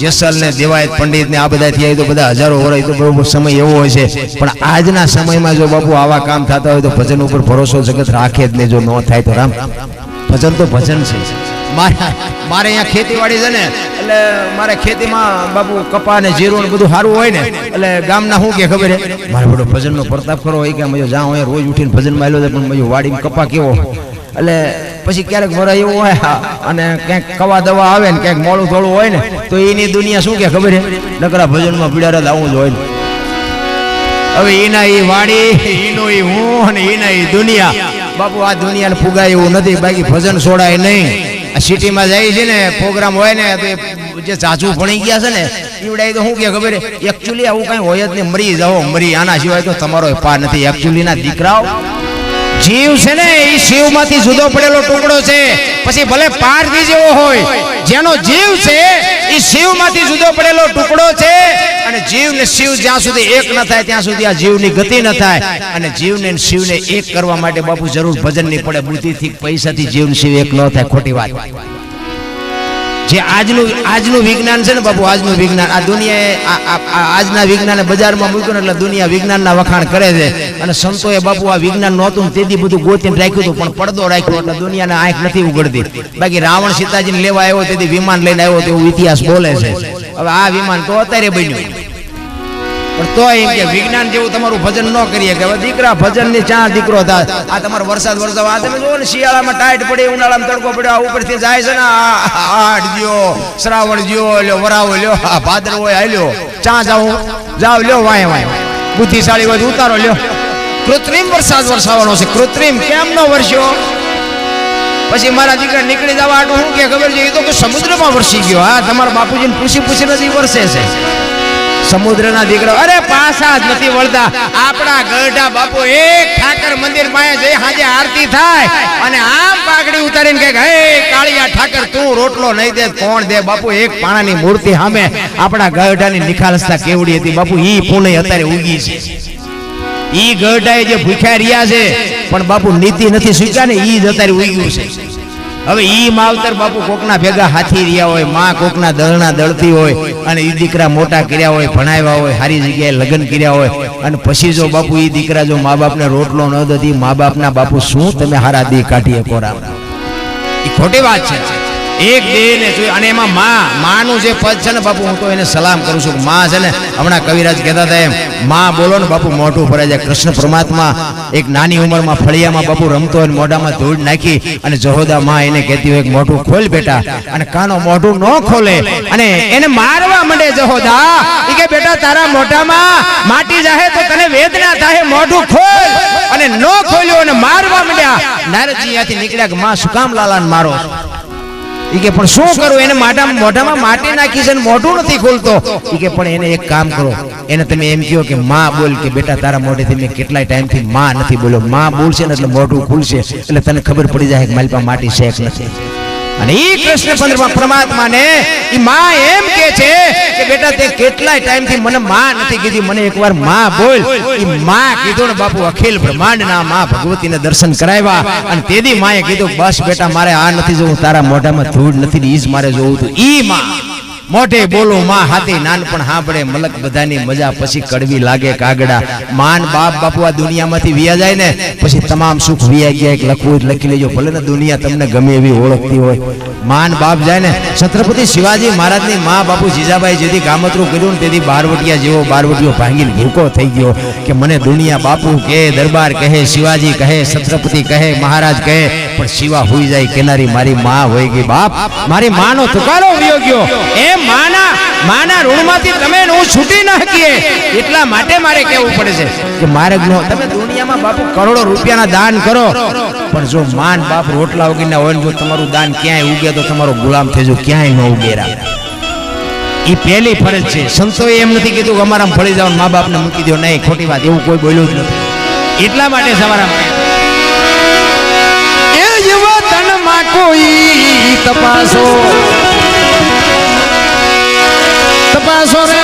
જેસલ ને દેવાયત પંડિત ને આ બધા થયા તો બધા હજારો વર્ષ તો બરોબર સમય એવો હોય છે. પણ આજના સમયમાં જો બાપુ આવા કામ થતા હોય તો ભજન ઉપર ભરોસો જગત રાખે જ ને જો ન થાય તો રામ. ભજન તો ભજન છે. મારે મારે અહીંયા ખેતીવાડી છે ને, એટલે મારે ખેતીમાં બાપુ કપા ને જીરું બધું સારું હોય ને, એટલે ગામના શું કે ખબર મારે બધો ભજનનો પ્રતાપ કરો હોય કે મજો હોય રોજ ઉઠીને ભજનમાં આવ્યો છે પણ મજો વાડીમાં કપા કેવો? એટલે પછી ક્યારેક વરાય એવું હોય અને ક્યાંક કવા દવા આવે ને ક્યાંક મોડું થોડું હોય ને, તો એની દુનિયા શું કે ખબર છે? નકરા ભજનમાં પીડારે આવું જ હોય ને. હવે એના એ વાણી, એનો એ હું અને એના એ દુનિયા. બાપુ, આ દુનિયાને ફુગાય એવું નથી, બાકી ભજન છોડાય નહીં. આ સિટીમાં જાય છે ને, પ્રોગ્રામ હોય ને, તો જે સાચું ભણી ગયા છે ને, ઈવડાય તો શું કે ખબર એકચ્યુઅલી આવું કઈ હોય જ નહીં, મરી જાઓ, મરી. આના સિવાય તો તમારો પાર નથી. એકચ્યુઅલી ના દીકરાઓ જીવ છે ને એ શિવમાંથી જુદો પડેલો ટુકડો છે. પછી ભલે પારધી જેવો હોય, જેનો જીવ છે એ શિવમાંથી જુદો પડેલો ટુકડો છે. અને જીવ ને શિવ જ્યાં સુધી એક ન થાય, ત્યાં સુધી આ જીવની ગતિ ન થાય. અને જીવને શિવને એક કરવા માટે બાપુ જરૂર ભજન નહીં પડે, બુદ્ધિથી, પૈસાથી જીવ શિવ એક ન થાય, ખોટી વાત. જે આજનું આજનું વિજ્ઞાન છે ને બાપુ, આજનું વિજ્ઞાન, આ દુનિયાએ આજના વિજ્ઞાને બજારમાં મૂક્યું એટલે દુનિયા વિજ્ઞાનના વખાણ કરે છે. અને સંતોએ બાપુ આ વિજ્ઞાન નહોતું તેથી બધું ગોતીને રાખ્યું હતું, પણ પડદો રાખ્યો એટલે દુનિયાને આંખ નથી ઉગડતી. બાકી રાવણ સીતાજીને લેવા આવ્યો તેથી વિમાન લઈને આવ્યો, તેવું ઇતિહાસ બોલે છે. હવે આ વિમાન તો અત્યારે બન્યું. પણ તો એમ કે વિજ્ઞાન જેવું તમારું ભજન ન કરીએ કે દીકરા ભજનની ચા દીકરો થાય. આ તમારો વરસાદ વરસાદ આ તમે જુઓ ને, શિયાળામાં ટાઈટ પડે, ઉનાળામાં તડકો પડ્યો આ ઉપરથી જાય છે ને આઠ જ્યો, શ્રાવણ જ્યો, લ્યો વરાવો લ્યો, આ હોય હાલ્યો ચા જાઉં જાવ લ્યો, વાય વાય બુદ્ધિશાળી હોય ઉતારો, લ્યો. કૃત્રિમ વરસાદ વરસાવાનો છે. કૃત્રિમ કેમ નો વરસ્યો? પછી મારા દીકરા નીકળી જવા આટલું શું કે ખબર છે? એ તો સમુદ્રમાં વરસી ગયો. હા, તમારા બાપુજીને પૂછી પૂછીને જ વરસે છે. સમુદ્રના દીકરા, અરે પાસા જ નથી વળતા. આપણા ગરડા બાપુ એક ઠાકર મંદિર પાસે જઈ હાજે આરતી થાય અને આમ પાઘડી ઉતારીને કે, હે કાળિયા ઠાકર, તું રોટલો નહીં દે, કોણ દે? બાપુ, એક પાણાની મૂર્તિ સામે આપણા ગઢાની નિખાલસતા કેવડી હતી. બાપુ, ઈ પુણે અત્યારે ઉગી છે. ઈ ગઢાએ જે ભૂખ્યા રહ્યા છે, પણ બાપુ, નીતિ નથી સ્વીકાર ને ઈ જ અત્યારે ઉગ્યું છે. હવે ઈ માવતર બાપુ કોકના ભેગા હાથી રહ્યા હોય, માં કોકના દળના દળતી હોય, અને ઈ દીકરા મોટા કર્યા હોય, ભણાવ્યા હોય સારી જગ્યાએ લગ્ન કર્યા હોય, અને પછી જો બાપુ ઈ દીકરા જો મા બાપને રોટલો ન દધી મા બાપના બાપુ શું તમે હારા દી કાઢીએ કોરા ખોટી વાત છે. એક દેહને જોઈ અને એમાં માં, માનું જે પદ છે ને બાપુ, હું તો એને સલામ કરું છું. માં છે ને, હમણાં કવિરાજ કહેતા હતા એમ, માં બોલો ને બાપુ, મોઢું ફરે છે. કૃષ્ણ પરમાત્મા એક નાની ઉંમરમાં ફળિયામાં બાપુ રમતો હોય મોઢામાં ધૂળ નાખી અને જહોદા માં એને કહેતી હોય મોઢું ખોલ બેટા. અને કાનો મોઢું ન ખોલે અને એને મારવા માંડે જહોદા. એ કે બેટા, તારા મોઢામાં માટી જાહે તો તને વેદના થાય મોઢું ખોલ. અને ન ખોલ્યો અને મારવા માંડ્યા. નારદજી ત્યાંથી નીકળ્યા કે, માં, શું કામ લાલાને મારો? કે પણ શું કરું? એને માટા મોઢામાં માટી નાખી છે મોઢું નથી ખોલતો. કે પણ એને એક કામ કરો. એને તમે એમ કહો કે માં બોલ કે બેટા તારા મોઢેથી મેં કેટલાય ટાઈમથી માં નથી બોલ્યો. માં બોલશે ને એટલે મોઢું ખુલશે. એટલે તને ખબર પડી જાય કે મારી પાસે માટી છે નથી. અને એ કૃષ્ણ પરમાત્માને એ માં એમ કે છે કે બેટા તે કેટલાય ટાઈમથી મને માં નથી કીધી, મને એકવારમાં બોલ. એ માં કીધું ને બાપુ અખિલ બ્રહ્માંડના માં ભગવતીને દર્શન કરાવ્યા અને તેદી માએ કીધું, બસ બેટા, મારે આ નથી જોવું, તારા મોઢામાં ધૂળ નથી ઈ મારે જોવું હતું ઈ માં મોઢે બોલો, માં હાથી, નાનપણ સાંભળે, મલક બધાની મજા પછી કડવી લાગે કાગડા. માન, બાપ, બાપુ, આ દુનિયામાંથી વિયા જાય ને, પછી તમામ સુખ વિયા ગયા, એક લખવું જ લખી લેજો, ભલે ને દુનિયા તમને ગમે એવી ઓળખતી હોય. માન, બાપ જાય ને, છત્રપતિ શિવાજી મહારાજની મા, બાપુ જીજાબાઈ જેથી ગામતરું કર્યું ને તેથી બારવટિયા જેવો બારવટીઓ ભાંગીને ભૂકો થઈ ગયો કે મને દુનિયા બાપુ કહે દરબાર કહે, શિવાજી કહે, છત્રપતિ કહે, મહારાજ કહે, પણ શિવા હોઈ જાય, કેનારી મારી માં હોય ગઈ. બાપ, મારી માનો તુકારો વિયો ગયો એ માના માના ઋણમાંથી તમે હું છૂટી ન એટલા માટે મારે કહેવું પડે છે કે મારે નો તમે દુનિયામાં બાપુ કરોડો રૂપિયાના દાન કરો. પણ જો માન બાપ રોટલા વગરના હોય જો તમારું દાન ક્યાંય ઉગે તો તમારો ગુલામ થઈ જો ક્યાંય ન ઉગેરા એ પહેલી ફરજ છે. સંતોએ એમ નથી કીધું કે અમારા ફળી જાવ મા બાપને મૂકી દો નહીં, ખોટી વાત. એવું કોઈ બોલ્યું જ નથી. એટલા માટે સવારા કોઈ તપાસો. તપાસો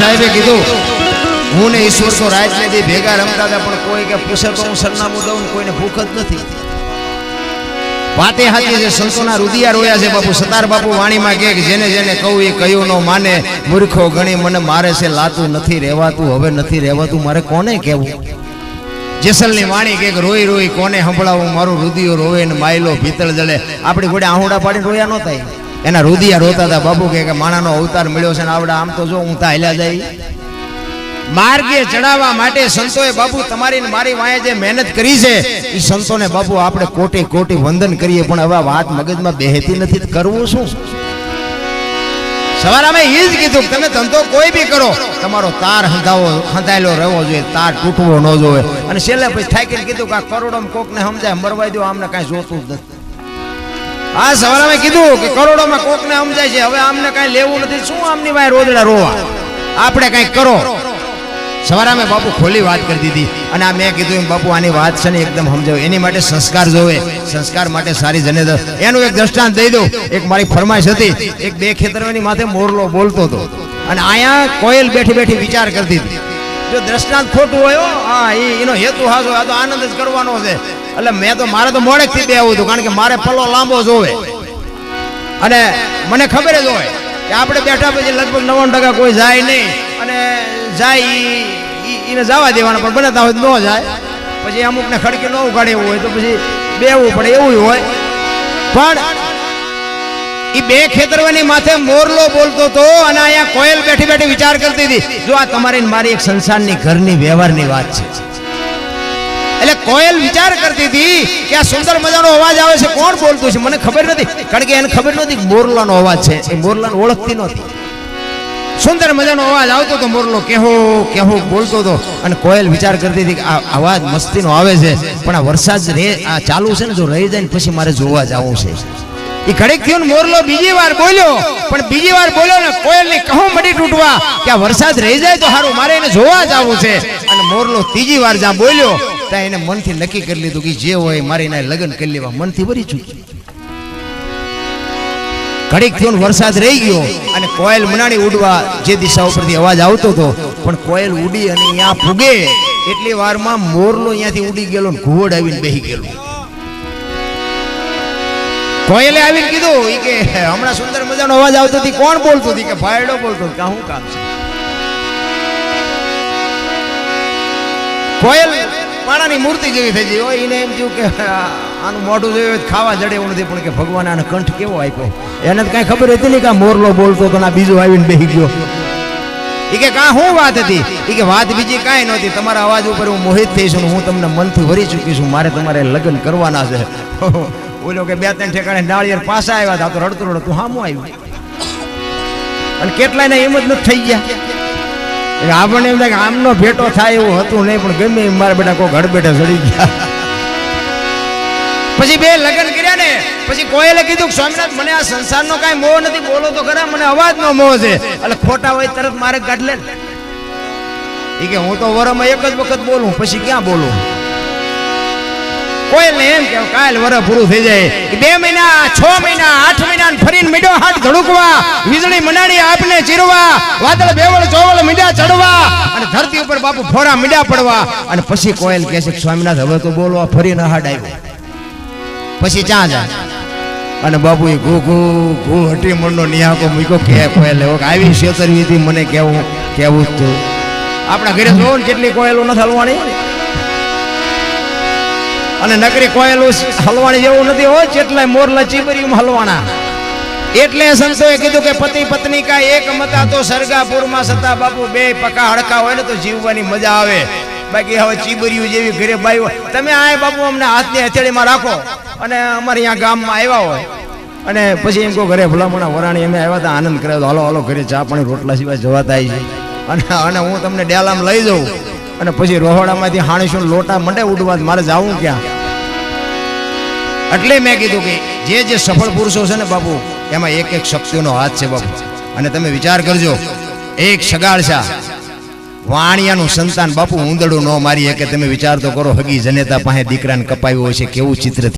સાહેબે કીધું, હું ને ઈશ્વર તો રાત ને ભેગા રમતા હતા પણ કોઈ કે પૂછે તો હું સરનામું દઉં કોઈને ભૂખ જ નથી. વાતે હાચી છે સંતોના રુદિયા રોયા છે, બાપુ, સતાર બાપુ વાણીમાં કે જેને જેને કહું એ કયું નો માને. મૂર્ખો ગણી મને મારે છે, લાતું નથી રહેવાતું, હવે નથી રહેવાતું, મારે કોને કહેવું? જેસલની વાણી કે રોઈ રોઈ, કોને સંભળાવું? મારું રુદિયો રોવે ને માયલો ભીતળ જળે આપણી ઘોડે આહુડા પાડી રોયા નહોતા ઈ. એના રુદિયા રોતા હતા. બાપુ કે માણાનો અવતાર મળ્યો છે ને આવડા આમ તો જો હું તા જાય. માર્ગે ચડાવવા માટે સંતોએ બાપુ તમારી મારી વાંહે જે મહેનત કરી છે એ સંતોને બાપુ આપણે કોટી કોટી વંદન કરીએ પણ હવે વાત મગજમાં બેહેતી નથી. કરવું શું? સવારે અમે એ જ કીધું કે તમે ધંધો કોઈ બી કરો. તમારો તાર હંધાવો હંધાયેલો રહેવો જોઈએ તાર તૂટવો ન જોઈએ. અને છેલ્લે પછી થાકીને કીધું કે આ કરોડો કોકને સમજાય મરવાઈ દો આમને કાંઈ જોતું જ નથી. આ સવારે અમે કીધું કે કરોડોમાં કોકને સમજાય છે, હવે આમને કાંઈ લેવું નથી. શું આમની વાય રોજડા રોવા? આપણે કાંઈક કરો. સવારે અમે બાપુ ખોલી વાત કરી દીધી. અને આ મેં કીધું એમ, બાપુ, આની વાત છે ને એકદમ સમજાવ. એની માટે સંસ્કાર જોવે. સંસ્કાર માટે સારી જનેદર એનું એક દ્રષ્ટાંત દઈ દઉં. એક મારી ફરમાઈશ હતી. એક બે ખેતરવાની માથે મોરલો બોલતો હતો. અને અહીંયા કોયલ બેઠી બેઠી વિચાર કરતી હતી. જો દ્રષ્ટાંત ખોટું હોય હા એનો હેતુ હાજો આ તો આનંદ જ કરવાનો છે. એટલે મેં તો મારે તો મોડેકથી બે આવું હતું, કારણ કે મારે પલ્લો લાંબો જોવે અને મને ખબર જ હોય કે આપણે બેઠા પછી લગભગ નવ્વાણું ટકા કોઈ જાય નહીં. અને જાય ઈને જવા દેવાના, પણ બનાતા હોય ન જાય. પછી અમુકને ખડકી ન ઉગાડે એવું હોય તો પછી બેવું પડે, એવું હોય. પણ એ બે ખેતરવાની માથે મોરલો બોલતો હતો અને અહીંયા કોયલ બેઠી બેઠી વિચાર કરતી હતી, જો આ તમારી મારી એક સંસારની ઘરની વ્યવહારની વાત છે. એટલે કોયલ વિચાર કરતી હતી કે આ સુંદર મજાનો અવાજ આવે છે, કોણ બોલતું છે? મને ખબર નથી, કારણ કે એને ખબર નહોતી મોરલા મોરલાનો અવાજ છે. એ મોરલાને ઓળખતી નહોતી. સુંદર મજાનો અવાજ આવતો હતો મોરલો કેહો કેહો, બોલતો હતો અને કોયલ વિચાર કરતી હતી કે આ અવાજ મસ્તીનો આવે છે, પણ આ વરસાદ રે, આ ચાલુ છે ને, જો રહી જાય ને, પછી મારે જોવા જવું છે. એ ઘડીક થયો ને મોરલો બીજી વાર બોલ્યો, પણ બીજી વાર બોલ્યો ને કોયલ ને કહું મડી તૂટવા કે આ વરસાદ રહી જાય તો સારું મારે એને જોવા જવું છે. અને મોરલો ત્રીજી વાર જ્યાં બોલ્યો ત્યાં એને મનથી નક્કી કરી લીધું કે જે હોય મારે એના લગ્ન કરી લેવા. મનથી ભરી ચૂકી ઘડીક થયો વરસાદ રહી ગયો અને કોયલ મનાણી ઉડવા જે દિશા ઉપરથી અવાજ આવતો હતો, પણ કોયલ ઉડી અને અહીંયા ફૂગે એટલી વારમાં મોરલો અહીંયાથી ઉડી ગયેલો ને ઘુવડ આવીને બેહી ગયેલો. કોયલે આવીને કીધું એ કે, હમણાં સુંદર મજાનો અવાજ આવતો હતી, કોણ બોલતું હતી? કે, ભાયડો બોલતો કે શું કામ છે? કોયલ પાણાની મૂર્તિ જેવી થઈ ગઈ. હોય એને એમ થયું કે આનું મોઢું જોયું ખાવા જડે એવું નથી, પણ કે ભગવાન આને કંઠ કેવો આપ્યો? એને તો કાંઈ ખબર હતી નહીં કે મોરલો બોલતો તો બીજો આવીને બેસી ગયો. એ કે, કા શું વાત હતી? એ કે, વાત બીજી કાંઈ નહોતી. તમારા અવાજ ઉપર હું મોહિત થઈ છું હું તમને મનથી ભરી ચૂકી છું. મારે તમારે લગ્ન કરવાના છે. ઓલો કે, બે ત્રણ ઠેકાણે નાળિયેર પાસા આવ્યા હતા. તો રડતું રડતું હામું આવ્યું. અને કેટલાય એમ જ નથી થઈ ગયા. આપણને એમ થાય કે આમનો ભેટો થાય એવું હતું નહીં પણ ગમે એમ મારા બેટા કોઈ ઘર બેઠા ચડી ગયા. પછી બે લગ્ન કર્યા ને પછી કોયલે કીધું કે સ્વામિનાથ મને આ સંસારનો કાંઈ મોહ નથી બોલો તો ખરા મને અવાજનો મોહ છે. એટલે ખોટા હોય તરત મારે કાઢ લે. એ કે હું તો વરમાં એક જ વખત બોલું પછી ક્યાં બોલું? કોયલ ને એમ કે કાલ વર પૂરું થઈ જાય. બે મહિના, છ મહિના, આઠ મહિના ફરીને મીડો હાથ ધડુકવા, વીજળી મનાડી આપને ચીરવા, વાદળ બેવળ ચોવળ, મીડા ચડવા અને ધરતી ઉપર બાપુ ફોરા મીડા પડવા. અને પછી કોયલ કહે છે સ્વામિનાથ, હવે તો બોલવા ફરીને હાડ આવ્યો. પછી ચા જાય. અને બાપુ એ ઘૂ ઘૂ ઘૂ હટી મણનો નિહાકો મૂક્યો કે કોયલ એવો આવી છેતરવીથી મને કેવું કેવું જ તું. આપણા ઘરે જોવો ને કેટલી કોયલો નથી હલવાની. અને નકરી કોયલું હલવાણી જેવું નથી હોય જેટલા મોરલા ચીબરીયું હલવાણા. એટલે સંતોએ કીધું કે પતિ પત્ની કા એક મતા તો સરગાપુરમાં સતા બાપુ બે પકા હડકા હોય ને તો જીવવાની મજા આવે. બાકી હવે ચીબરીયું જેવી ઘરે બાઈ તમે આય બાપુ અમને હાથની હથેળીમાં રાખો. અને અમારે અહીંયા ગામમાં આવ્યા હોય. અને પછી એમ કહો ઘરે ભલામણા વરાણી અમે આવ્યા હતા, આનંદ કર્યો હાલો હાલો ઘરે ચા પાણી, રોટલા સિવાય જવાતા છે અને અને હું તમને ડેલામ લઈ જાઉં. અને પછી રોહડામાંથી હાણીશું લોટા મંડે ઉડવા, મારે જાવું ક્યાં? એટલે મેં કીધું કે જે જે સફળ પુરુષો છે ને બાપુ, એમાં એક એક શક્તિઓનો હાથ છે બાપુ. અને તમે વિચાર કરજો, એક સગાળશા વાણિયાનું સંતાન બાપુ ઉંદડું ન મારી કે તમે વિચાર તો કરો, હગી જનેતા પાસે દીકરાને કપાયું હોય છે, કેવું ચિત્ર